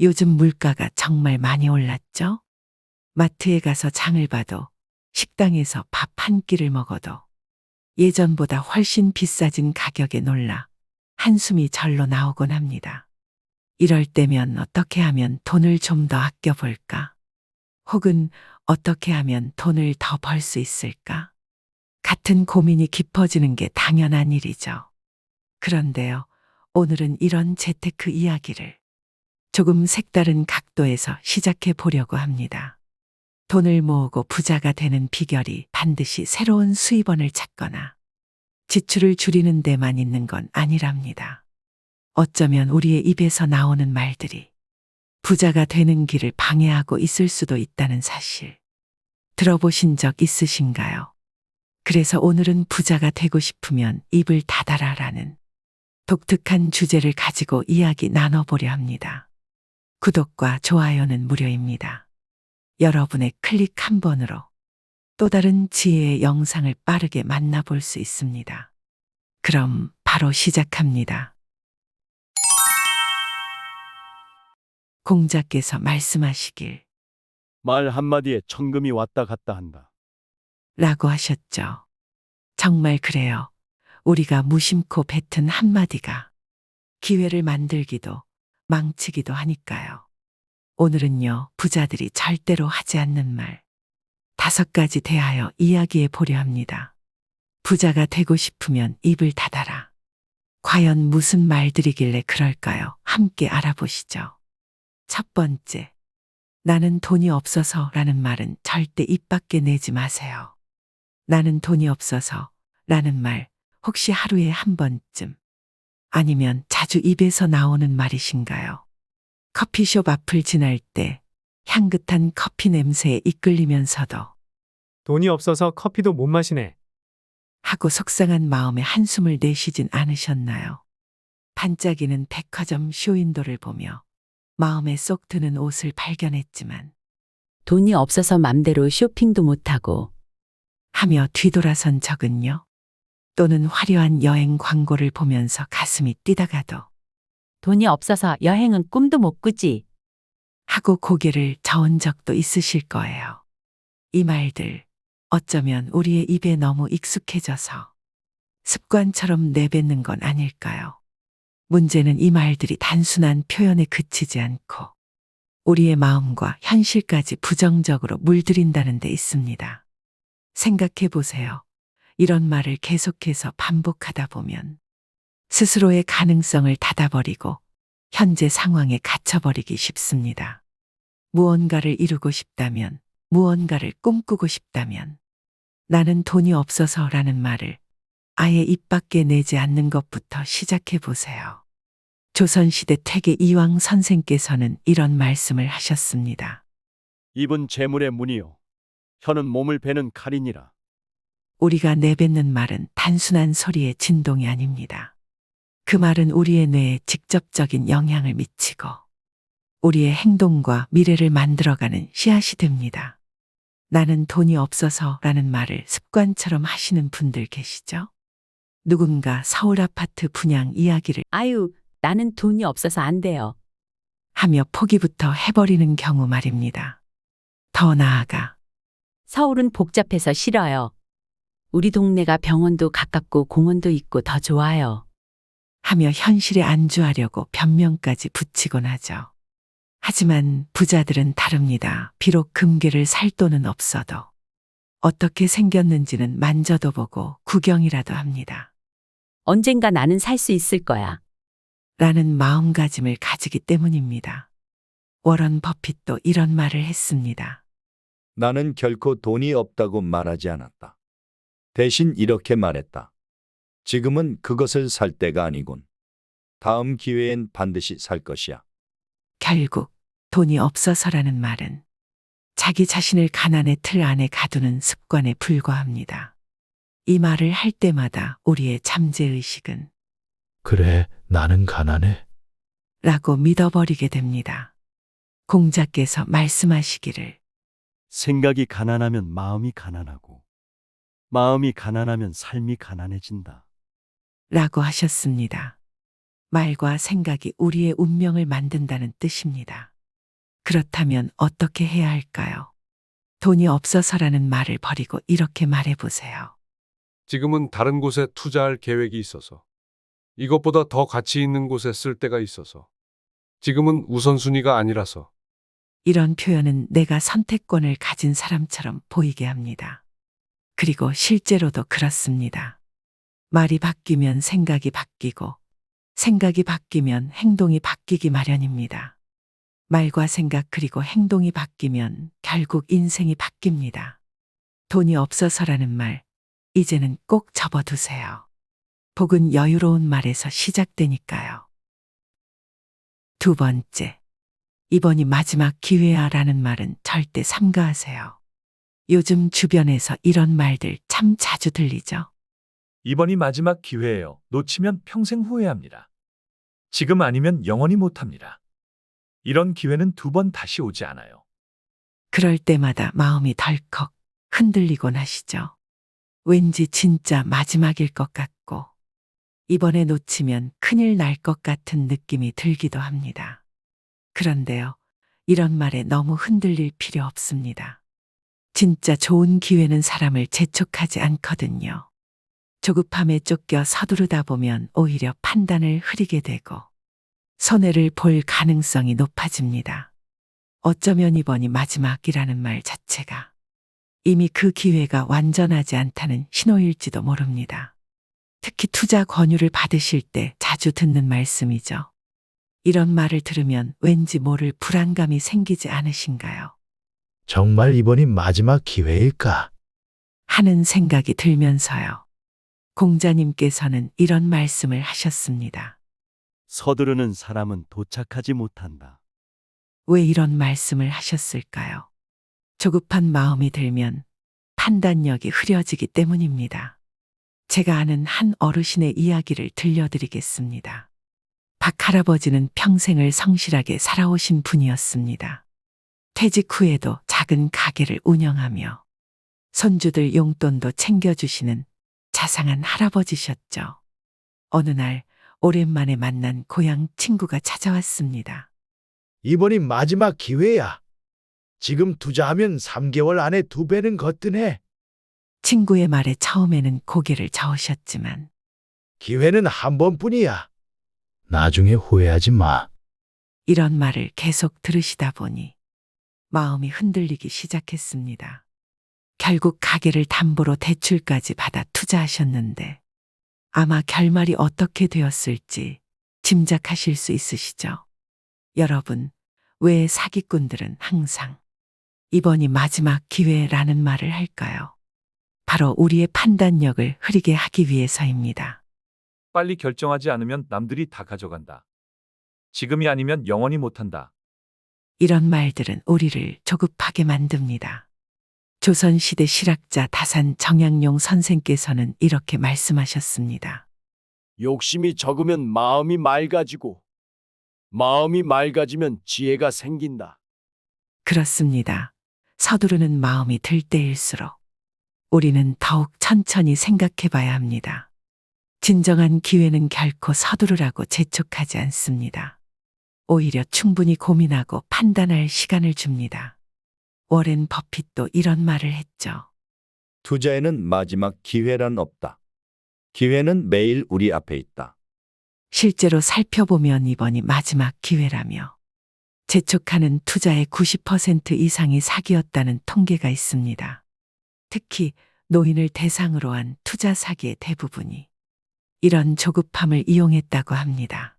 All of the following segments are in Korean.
요즘 물가가 정말 많이 올랐죠? 마트에 가서 장을 봐도 식당에서 밥 한 끼를 먹어도 예전보다 훨씬 비싸진 가격에 놀라 한숨이 절로 나오곤 합니다. 이럴 때면 어떻게 하면 돈을 좀 더 아껴볼까? 혹은 어떻게 하면 돈을 더 벌 수 있을까? 같은 고민이 깊어지는 게 당연한 일이죠. 그런데요, 오늘은 이런 재테크 이야기를 조금 색다른 각도에서 시작해 보려고 합니다. 돈을 모으고 부자가 되는 비결이 반드시 새로운 수입원을 찾거나 지출을 줄이는 데만 있는 건 아니랍니다. 어쩌면 우리의 입에서 나오는 말들이 부자가 되는 길을 방해하고 있을 수도 있다는 사실. 들어보신 적 있으신가요? 그래서 오늘은 부자가 되고 싶으면 입을 닫아라라는 독특한 주제를 가지고 이야기 나눠보려 합니다. 구독과 좋아요는 무료입니다. 여러분의 클릭 한 번으로 또 다른 지혜의 영상을 빠르게 만나볼 수 있습니다. 그럼 바로 시작합니다. 공자께서 말씀하시길 말 한마디에 천금이 왔다 갔다 한다. 라고 하셨죠. 정말 그래요. 우리가 무심코 뱉은 한마디가 기회를 만들기도 망치기도 하니까요. 오늘은요, 부자들이 절대로 하지 않는 말 다섯 가지 대하여 이야기해 보려 합니다. 부자가 되고 싶으면 입을 닫아라. 과연 무슨 말들이길래 그럴까요? 함께 알아보시죠. 첫 번째. 나는 돈이 없어서 라는 말은 절대 입 밖에 내지 마세요. 나는 돈이 없어서 라는 말 혹시 하루에 한 번쯤 아니면 자주 입에서 나오는 말이신가요? 커피숍 앞을 지날 때 향긋한 커피 냄새에 이끌리면서도 돈이 없어서 커피도 못 마시네. 하고 속상한 마음에 한숨을 내쉬진 않으셨나요? 반짝이는 백화점 쇼윈도를 보며 마음에 쏙 드는 옷을 발견했지만 돈이 없어서 맘대로 쇼핑도 못하고 하며 뒤돌아선 적은요. 또는 화려한 여행 광고를 보면서 가슴이 뛰다가도 돈이 없어서 여행은 꿈도 못 꾸지. 하고 고개를 저은 적도 있으실 거예요. 이 말들 어쩌면 우리의 입에 너무 익숙해져서 습관처럼 내뱉는 건 아닐까요? 문제는 이 말들이 단순한 표현에 그치지 않고 우리의 마음과 현실까지 부정적으로 물들인다는 데 있습니다. 생각해 보세요. 이런 말을 계속해서 반복하다 보면 스스로의 가능성을 닫아버리고 현재 상황에 갇혀버리기 쉽습니다. 무언가를 이루고 싶다면, 무언가를 꿈꾸고 싶다면, 나는 돈이 없어서라는 말을 아예 입 밖에 내지 않는 것부터 시작해 보세요. 조선시대 퇴계 이왕 선생께서는 이런 말씀을 하셨습니다. 입은 재물의 문이요. 혀는 몸을 베는 칼이니라. 우리가 내뱉는 말은 단순한 소리의 진동이 아닙니다. 그 말은 우리의 뇌에 직접적인 영향을 미치고 우리의 행동과 미래를 만들어가는 씨앗이 됩니다. 나는 돈이 없어서 라는 말을 습관처럼 하시는 분들 계시죠? 누군가 서울 아파트 분양 이야기를 아유, 나는 돈이 없어서 안 돼요. 하며 포기부터 해버리는 경우 말입니다. 더 나아가 서울은 복잡해서 싫어요. 우리 동네가 병원도 가깝고 공원도 있고 더 좋아요. 하며 현실에 안주하려고 변명까지 붙이곤 하죠. 하지만 부자들은 다릅니다. 비록 금괴를 살 돈은 없어도 어떻게 생겼는지는 만져도 보고 구경이라도 합니다. 언젠가 나는 살 수 있을 거야. 라는 마음가짐을 가지기 때문입니다. 워런 버핏도 이런 말을 했습니다. 나는 결코 돈이 없다고 말하지 않았다. 대신 이렇게 말했다. 지금은 그것을 살 때가 아니군. 다음 기회엔 반드시 살 것이야. 결국 돈이 없어서라는 말은 자기 자신을 가난의 틀 안에 가두는 습관에 불과합니다. 이 말을 할 때마다 우리의 잠재의식은 그래, 나는 가난해. 라고 믿어버리게 됩니다. 공자께서 말씀하시기를 생각이 가난하면 마음이 가난하고 마음이 가난하면 삶이 가난해진다. 라고 하셨습니다. 말과 생각이 우리의 운명을 만든다는 뜻입니다. 그렇다면 어떻게 해야 할까요? 돈이 없어서라는 말을 버리고 이렇게 말해보세요. 지금은 다른 곳에 투자할 계획이 있어서 이것보다 더 가치 있는 곳에 쓸 때가 있어서 지금은 우선순위가 아니라서 이런 표현은 내가 선택권을 가진 사람처럼 보이게 합니다. 그리고 실제로도 그렇습니다. 말이 바뀌면 생각이 바뀌고 생각이 바뀌면 행동이 바뀌기 마련입니다. 말과 생각 그리고 행동이 바뀌면 결국 인생이 바뀝니다. 돈이 없어서라는 말, 이제는 꼭 접어두세요. 복은 여유로운 말에서 시작되니까요. 두 번째. 이번이 마지막 기회야 라는 말은 절대 삼가하세요. 요즘 주변에서 이런 말들 참 자주 들리죠? 이번이 마지막 기회예요. 놓치면 평생 후회합니다. 지금 아니면 영원히 못합니다. 이런 기회는 두 번 다시 오지 않아요. 그럴 때마다 마음이 덜컥 흔들리곤 하시죠. 왠지 진짜 마지막일 것 같고, 이번에 놓치면 큰일 날 것 같은 느낌이 들기도 합니다. 그런데요, 이런 말에 너무 흔들릴 필요 없습니다. 진짜 좋은 기회는 사람을 재촉하지 않거든요. 조급함에 쫓겨 서두르다 보면 오히려 판단을 흐리게 되고, 손해를 볼 가능성이 높아집니다. 어쩌면 이번이 마지막이라는 말 자체가 이미 그 기회가 완전하지 않다는 신호일지도 모릅니다. 특히 투자 권유를 받으실 때 자주 듣는 말씀이죠. 이런 말을 들으면 왠지 모를 불안감이 생기지 않으신가요? 정말 이번이 마지막 기회일까? 하는 생각이 들면서요. 공자님께서는 이런 말씀을 하셨습니다. 서두르는 사람은 도착하지 못한다. 왜 이런 말씀을 하셨을까요? 조급한 마음이 들면 판단력이 흐려지기 때문입니다. 제가 아는 한 어르신의 이야기를 들려드리겠습니다. 박 할아버지는 평생을 성실하게 살아오신 분이었습니다. 퇴직 후에도 작은 가게를 운영하며 손주들 용돈도 챙겨주시는 자상한 할아버지셨죠. 어느 날 오랜만에 만난 고향 친구가 찾아왔습니다. 이번이 마지막 기회야. 지금 투자하면 3개월 안에 두 배는 거뜬해. 친구의 말에 처음에는 고개를 저으셨지만 기회는 한 번뿐이야. 나중에 후회하지 마. 이런 말을 계속 들으시다 보니 마음이 흔들리기 시작했습니다. 결국 가게를 담보로 대출까지 받아 투자하셨는데 아마 결말이 어떻게 되었을지 짐작하실 수 있으시죠? 여러분, 왜 사기꾼들은 항상 이번이 마지막 기회라는 말을 할까요? 바로 우리의 판단력을 흐리게 하기 위해서입니다. 빨리 결정하지 않으면 남들이 다 가져간다. 지금이 아니면 영원히 못한다. 이런 말들은 우리를 조급하게 만듭니다. 조선시대 실학자 다산 정양용 선생께서는 이렇게 말씀하셨습니다. 욕심이 적으면 마음이 맑아지고 마음이 맑아지면 지혜가 생긴다. 그렇습니다. 서두르는 마음이 들 때일수록 우리는 더욱 천천히 생각해 봐야 합니다. 진정한 기회는 결코 서두르라고 재촉하지 않습니다. 오히려 충분히 고민하고 판단할 시간을 줍니다. 워렌 버핏도 이런 말을 했죠. 투자에는 마지막 기회란 없다. 기회는 매일 우리 앞에 있다. 실제로 살펴보면 이번이 마지막 기회라며 재촉하는 투자의 90% 이상이 사기였다는 통계가 있습니다. 특히 노인을 대상으로 한 투자 사기의 대부분이 이런 조급함을 이용했다고 합니다.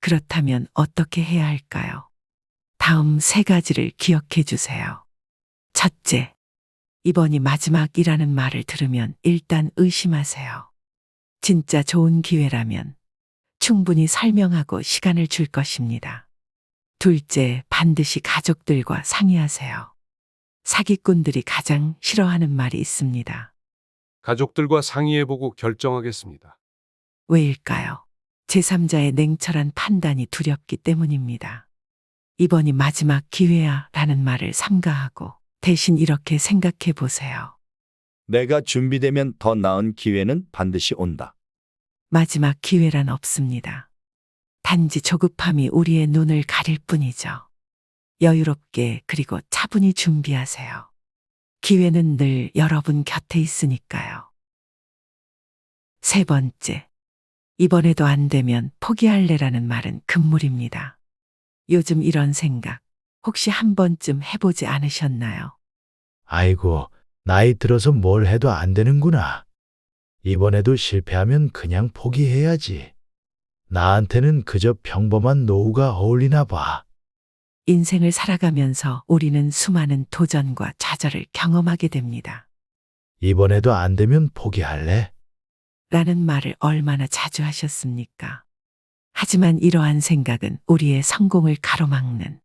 그렇다면 어떻게 해야 할까요? 다음 세 가지를 기억해 주세요. 첫째, 이번이 마지막이라는 말을 들으면 일단 의심하세요. 진짜 좋은 기회라면 충분히 설명하고 시간을 줄 것입니다. 둘째, 반드시 가족들과 상의하세요. 사기꾼들이 가장 싫어하는 말이 있습니다. 가족들과 상의해보고 결정하겠습니다. 왜일까요? 제3자의 냉철한 판단이 두렵기 때문입니다. 이번이 마지막 기회야 라는 말을 삼가하고 대신 이렇게 생각해 보세요. 내가 준비되면 더 나은 기회는 반드시 온다. 마지막 기회란 없습니다. 단지 조급함이 우리의 눈을 가릴 뿐이죠. 여유롭게 그리고 차분히 준비하세요. 기회는 늘 여러분 곁에 있으니까요. 세 번째. 이번에도 안 되면 포기할래라는 말은 금물입니다. 요즘 이런 생각 혹시 한 번쯤 해보지 않으셨나요? 아이고, 나이 들어서 뭘 해도 안 되는구나. 이번에도 실패하면 그냥 포기해야지. 나한테는 그저 평범한 노후가 어울리나 봐. 인생을 살아가면서 우리는 수많은 도전과 좌절을 경험하게 됩니다. 이번에도 안 되면 포기할래? 라는 말을 얼마나 자주 하셨습니까? 하지만 이러한 생각은 우리의 성공을 가로막는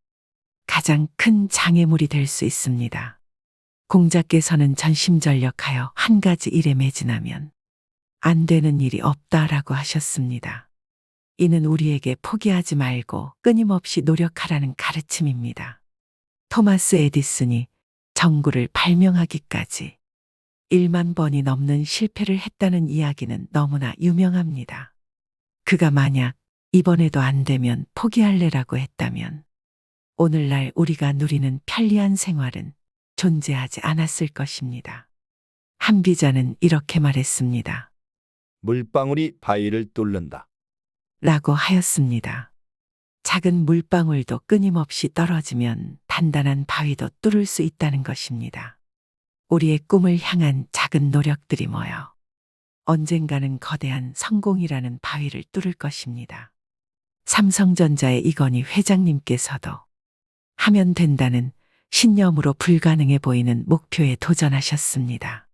가장 큰 장애물이 될 수 있습니다. 공자께서는 전심전력하여 한 가지 일에 매진하면 안 되는 일이 없다라고 하셨습니다. 이는 우리에게 포기하지 말고 끊임없이 노력하라는 가르침입니다. 토마스 에디슨이 전구를 발명하기까지 1만 번이 넘는 실패를 했다는 이야기는 너무나 유명합니다. 그가 만약 이번에도 안 되면 포기할래라고 했다면 오늘날 우리가 누리는 편리한 생활은 존재하지 않았을 것입니다. 한 비자는 이렇게 말했습니다. 물방울이 바위를 뚫는다. 라고 하였습니다. 작은 물방울도 끊임없이 떨어지면 단단한 바위도 뚫을 수 있다는 것입니다. 우리의 꿈을 향한 작은 노력들이 모여 언젠가는 거대한 성공이라는 바위를 뚫을 것입니다. 삼성전자의 이건희 회장님께서도 하면 된다는 신념으로 불가능해 보이는 목표에 도전하셨습니다.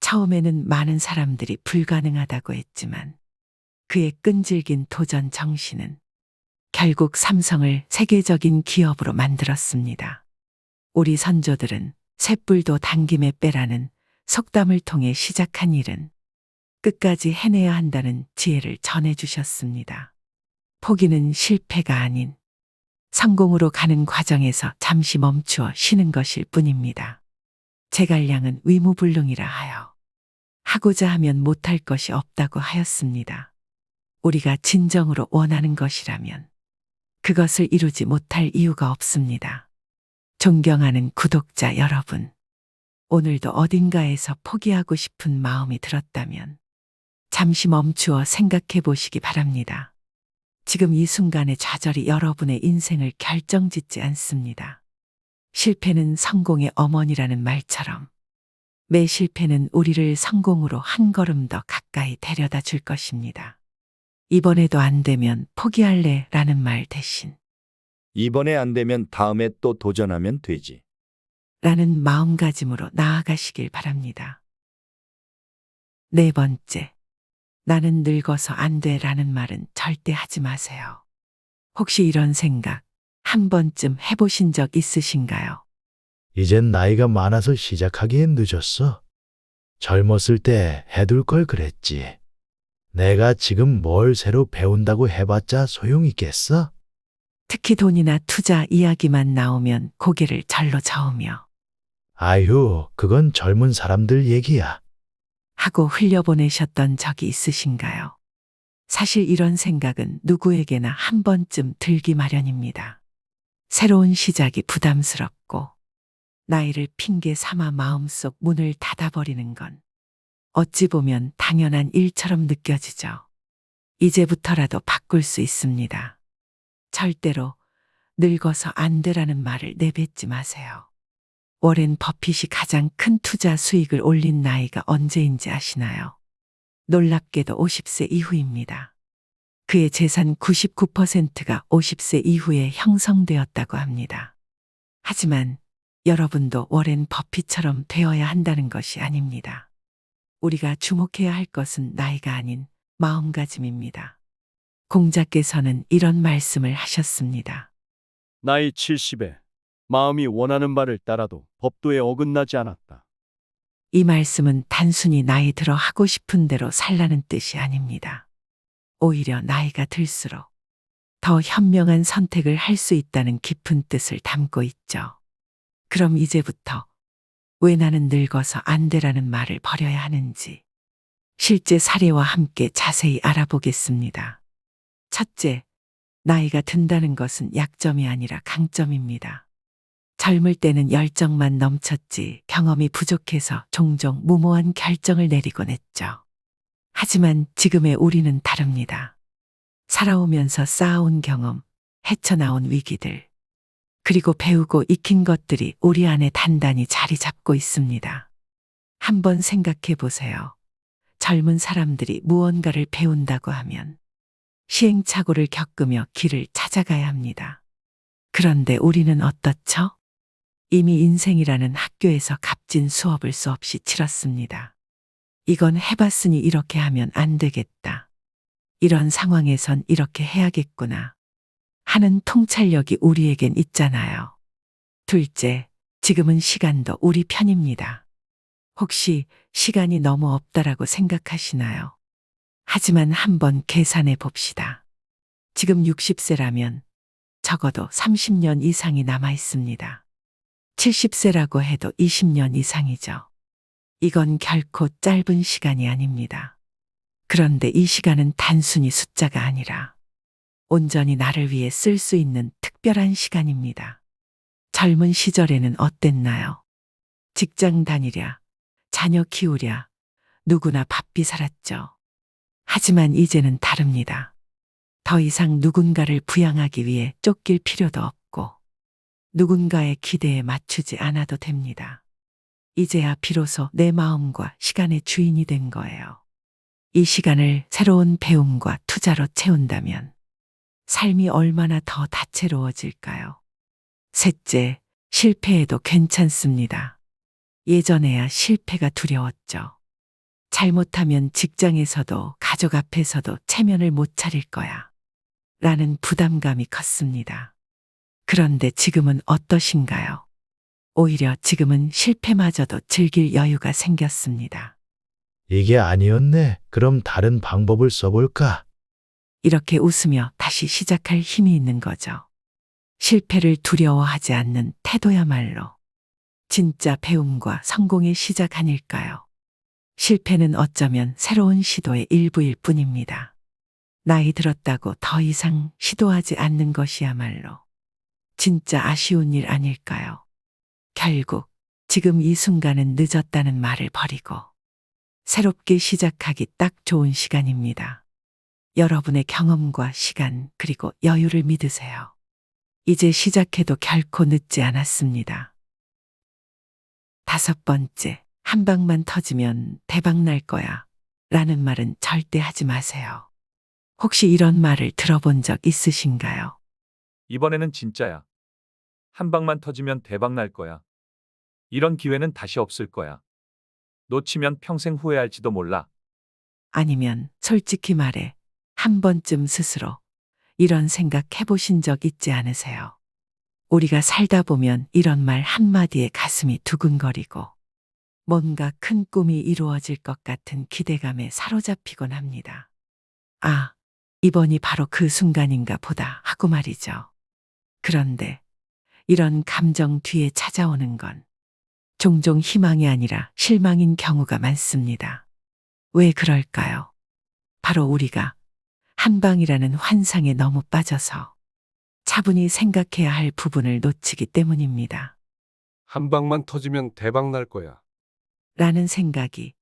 처음에는 많은 사람들이 불가능하다고 했지만 그의 끈질긴 도전 정신은 결국 삼성을 세계적인 기업으로 만들었습니다. 우리 선조들은 쇳불도 당김에 빼라는 속담을 통해 시작한 일은 끝까지 해내야 한다는 지혜를 전해주셨습니다. 포기는 실패가 아닌 성공으로 가는 과정에서 잠시 멈추어 쉬는 것일 뿐입니다. 제갈량은 위무불능이라 하여 하고자 하면 못할 것이 없다고 하였습니다. 우리가 진정으로 원하는 것이라면 그것을 이루지 못할 이유가 없습니다. 존경하는 구독자 여러분, 오늘도 어딘가에서 포기하고 싶은 마음이 들었다면 잠시 멈추어 생각해 보시기 바랍니다. 지금 이 순간의 좌절이 여러분의 인생을 결정짓지 않습니다. 실패는 성공의 어머니라는 말처럼 매 실패는 우리를 성공으로 한 걸음 더 가까이 데려다 줄 것입니다. 이번에도 안 되면 포기할래 라는 말 대신 이번에 안 되면 다음에 또 도전하면 되지. 라는 마음가짐으로 나아가시길 바랍니다. 네 번째. 나는 늙어서 안 돼 라는 말은 절대 하지 마세요. 혹시 이런 생각 한 번쯤 해보신 적 있으신가요? 이젠 나이가 많아서 시작하기엔 늦었어. 젊었을 때 해둘 걸 그랬지. 내가 지금 뭘 새로 배운다고 해봤자 소용있겠어? 특히 돈이나 투자 이야기만 나오면 고개를 절로 저으며 아휴, 그건 젊은 사람들 얘기야. 하고 흘려보내셨던 적이 있으신가요? 사실 이런 생각은 누구에게나 한 번쯤 들기 마련입니다. 새로운 시작이 부담스럽고 나이를 핑계 삼아 마음속 문을 닫아버리는 건 어찌 보면 당연한 일처럼 느껴지죠. 이제부터라도 바꿀 수 있습니다. 절대로 늙어서 안 되라는 말을 내뱉지 마세요. 워렌 버핏이 가장 큰 투자 수익을 올린 나이가 언제인지 아시나요? 놀랍게도 50세 이후입니다. 그의 재산 99%가 50세 이후에 형성되었다고 합니다. 하지만 여러분도 워렌 버핏처럼 되어야 한다는 것이 아닙니다. 우리가 주목해야 할 것은 나이가 아닌 마음가짐입니다. 공자께서는 이런 말씀을 하셨습니다. 나이 70에 마음이 원하는 바를 따라도 법도에 어긋나지 않았다. 이 말씀은 단순히 나이 들어 하고 싶은 대로 살라는 뜻이 아닙니다. 오히려 나이가 들수록 더 현명한 선택을 할 수 있다는 깊은 뜻을 담고 있죠. 그럼 이제부터 왜 나는 늙어서 안 되라는 말을 버려야 하는지 실제 사례와 함께 자세히 알아보겠습니다. 첫째, 나이가 든다는 것은 약점이 아니라 강점입니다. 젊을 때는 열정만 넘쳤지 경험이 부족해서 종종 무모한 결정을 내리곤 했죠. 하지만 지금의 우리는 다릅니다. 살아오면서 쌓아온 경험, 헤쳐나온 위기들, 그리고 배우고 익힌 것들이 우리 안에 단단히 자리 잡고 있습니다. 한번 생각해 보세요. 젊은 사람들이 무언가를 배운다고 하면 시행착오를 겪으며 길을 찾아가야 합니다. 그런데 우리는 어떻죠? 이미 인생이라는 학교에서 값진 수업을 수없이 치렀습니다. 이건 해봤으니 이렇게 하면 안 되겠다. 이런 상황에선 이렇게 해야겠구나. 하는 통찰력이 우리에겐 있잖아요. 둘째, 지금은 시간도 우리 편입니다. 혹시 시간이 너무 없다라고 생각하시나요? 하지만 한번 계산해 봅시다. 지금 60세라면 적어도 30년 이상이 남아 있습니다. 70세라고 해도 20년 이상이죠. 이건 결코 짧은 시간이 아닙니다. 그런데 이 시간은 단순히 숫자가 아니라 온전히 나를 위해 쓸 수 있는 특별한 시간입니다. 젊은 시절에는 어땠나요? 직장 다니랴, 자녀 키우랴, 누구나 바삐 살았죠. 하지만 이제는 다릅니다. 더 이상 누군가를 부양하기 위해 쫓길 필요도 없고, 누군가의 기대에 맞추지 않아도 됩니다. 이제야 비로소 내 마음과 시간의 주인이 된 거예요. 이 시간을 새로운 배움과 투자로 채운다면 삶이 얼마나 더 다채로워질까요? 셋째, 실패해도 괜찮습니다. 예전에야 실패가 두려웠죠. 잘못하면 직장에서도 가족 앞에서도 체면을 못 차릴 거야. 라는 부담감이 컸습니다. 그런데 지금은 어떠신가요? 오히려 지금은 실패마저도 즐길 여유가 생겼습니다. 이게 아니었네. 그럼 다른 방법을 써볼까? 이렇게 웃으며 다시 시작할 힘이 있는 거죠. 실패를 두려워하지 않는 태도야말로 진짜 배움과 성공의 시작 아닐까요? 실패는 어쩌면 새로운 시도의 일부일 뿐입니다. 나이 들었다고 더 이상 시도하지 않는 것이야말로 진짜 아쉬운 일 아닐까요? 결국 지금 이 순간은 늦었다는 말을 버리고 새롭게 시작하기 딱 좋은 시간입니다. 여러분의 경험과 시간 그리고 여유를 믿으세요. 이제 시작해도 결코 늦지 않았습니다. 다섯 번째, 한 방만 터지면 대박 날 거야. 라는 말은 절대 하지 마세요. 혹시 이런 말을 들어본 적 있으신가요? 이번에는 진짜야. 한 방만 터지면 대박 날 거야. 이런 기회는 다시 없을 거야. 놓치면 평생 후회할지도 몰라. 아니면 솔직히 말해 한 번쯤 스스로 이런 생각 해보신 적 있지 않으세요? 우리가 살다 보면 이런 말 한마디에 가슴이 두근거리고 뭔가 큰 꿈이 이루어질 것 같은 기대감에 사로잡히곤 합니다. 아, 이번이 바로 그 순간인가 보다 하고 말이죠. 그런데 이런 감정 뒤에 찾아오는 건 종종 희망이 아니라 실망인 경우가 많습니다. 왜 그럴까요? 바로 우리가 한방이라는 환상에 너무 빠져서 차분히 생각해야 할 부분을 놓치기 때문입니다. 한 방만 터지면 대박 날 거야. 라는 생각이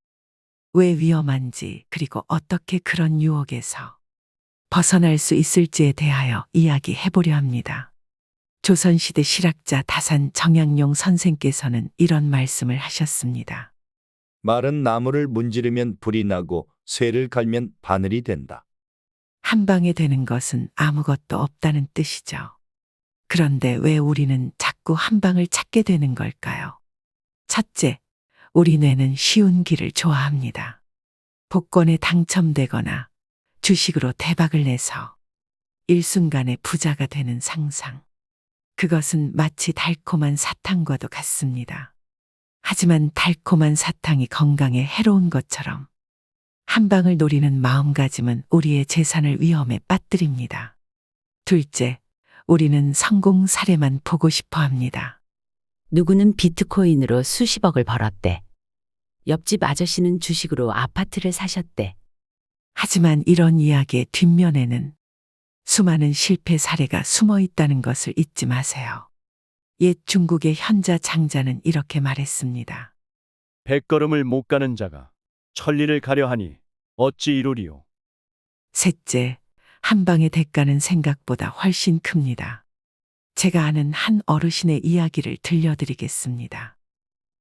왜 위험한지 그리고 어떻게 그런 유혹에서 벗어날 수 있을지에 대하여 이야기해 보려 합니다. 조선시대 실학자 다산 정양용 선생께서는 이런 말씀을 하셨습니다. 마른 나무를 문지르면 불이 나고 쇠를 갈면 바늘이 된다. 한 방에 되는 것은 아무것도 없다는 뜻이죠. 그런데 왜 우리는 자꾸 한 방을 찾게 되는 걸까요? 첫째, 우리 뇌는 쉬운 길을 좋아합니다. 복권에 당첨되거나 주식으로 대박을 내서 일순간에 부자가 되는 상상. 그것은 마치 달콤한 사탕과도 같습니다. 하지만 달콤한 사탕이 건강에 해로운 것처럼 한 방을 노리는 마음가짐은 우리의 재산을 위험에 빠뜨립니다. 둘째, 우리는 성공 사례만 보고 싶어 합니다. 누구는 비트코인으로 수십억을 벌었대. 옆집 아저씨는 주식으로 아파트를 사셨대. 하지만 이런 이야기의 뒷면에는 수많은 실패 사례가 숨어 있다는 것을 잊지 마세요. 옛 중국의 현자 장자는 이렇게 말했습니다. 백걸음을 못 가는 자가 천리를 가려 하니 어찌 이루리요. 셋째, 한 방의 대가는 생각보다 훨씬 큽니다. 제가 아는 한 어르신의 이야기를 들려드리겠습니다.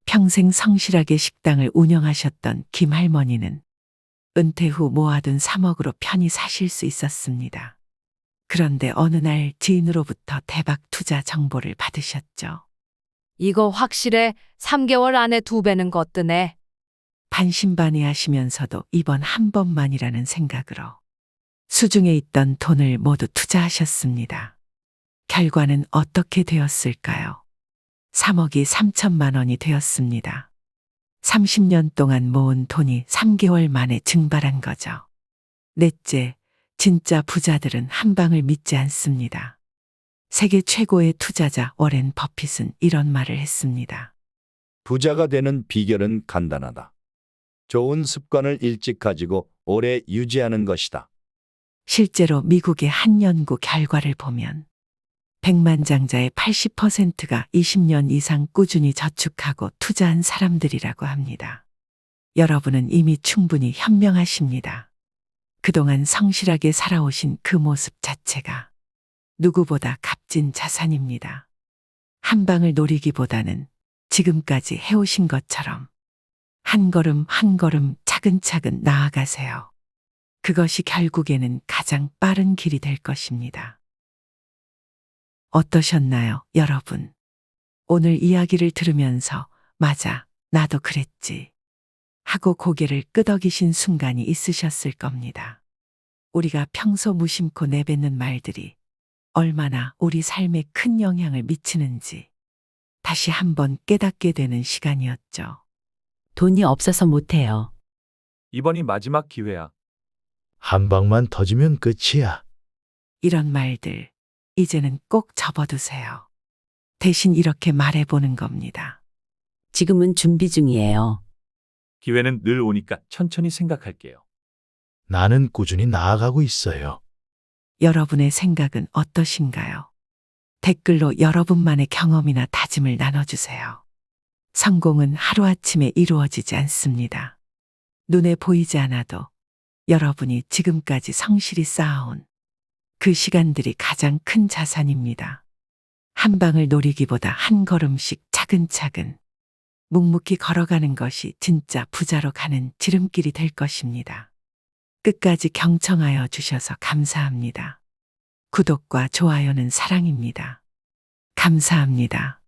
평생 성실하게 식당을 운영하셨던 김 할머니는 은퇴 후 모아둔 3억으로 편히 사실 수 있었습니다. 그런데 어느 날 지인으로부터 대박 투자 정보를 받으셨죠. 이거 확실해. 3개월 안에 두 배는 거뜨네. 반신반의 하시면서도 이번 한 번만이라는 생각으로 수중에 있던 돈을 모두 투자하셨습니다. 결과는 어떻게 되었을까요? 3억이 3천만 원이 되었습니다. 30년 동안 모은 돈이 3개월 만에 증발한 거죠. 넷째, 진짜 부자들은 한 방을 믿지 않습니다. 세계 최고의 투자자 워렌 버핏은 이런 말을 했습니다. 부자가 되는 비결은 간단하다. 좋은 습관을 일찍 가지고 오래 유지하는 것이다. 실제로 미국의 한 연구 결과를 보면 백만장자의 80%가 20년 이상 꾸준히 저축하고 투자한 사람들이라고 합니다. 여러분은 이미 충분히 현명하십니다. 그동안 성실하게 살아오신 그 모습 자체가 누구보다 값진 자산입니다. 한 방을 노리기보다는 지금까지 해오신 것처럼 한 걸음 한 걸음 차근차근 나아가세요. 그것이 결국에는 가장 빠른 길이 될 것입니다. 어떠셨나요, 여러분? 오늘 이야기를 들으면서, 맞아, 나도 그랬지. 하고 고개를 끄덕이신 순간이 있으셨을 겁니다. 우리가 평소 무심코 내뱉는 말들이 얼마나 우리 삶에 큰 영향을 미치는지 다시 한번 깨닫게 되는 시간이었죠. 돈이 없어서 못해요. 이번이 마지막 기회야. 한 방만 터지면 끝이야. 이런 말들, 이제는 꼭 접어두세요. 대신 이렇게 말해보는 겁니다. 지금은 준비 중이에요. 기회는 늘 오니까 천천히 생각할게요. 나는 꾸준히 나아가고 있어요. 여러분의 생각은 어떠신가요? 댓글로 여러분만의 경험이나 다짐을 나눠주세요. 성공은 하루아침에 이루어지지 않습니다. 눈에 보이지 않아도 여러분이 지금까지 성실히 쌓아온 그 시간들이 가장 큰 자산입니다. 한 방을 노리기보다 한 걸음씩 차근차근 묵묵히 걸어가는 것이 진짜 부자로 가는 지름길이 될 것입니다. 끝까지 경청하여 주셔서 감사합니다. 구독과 좋아요는 사랑입니다. 감사합니다.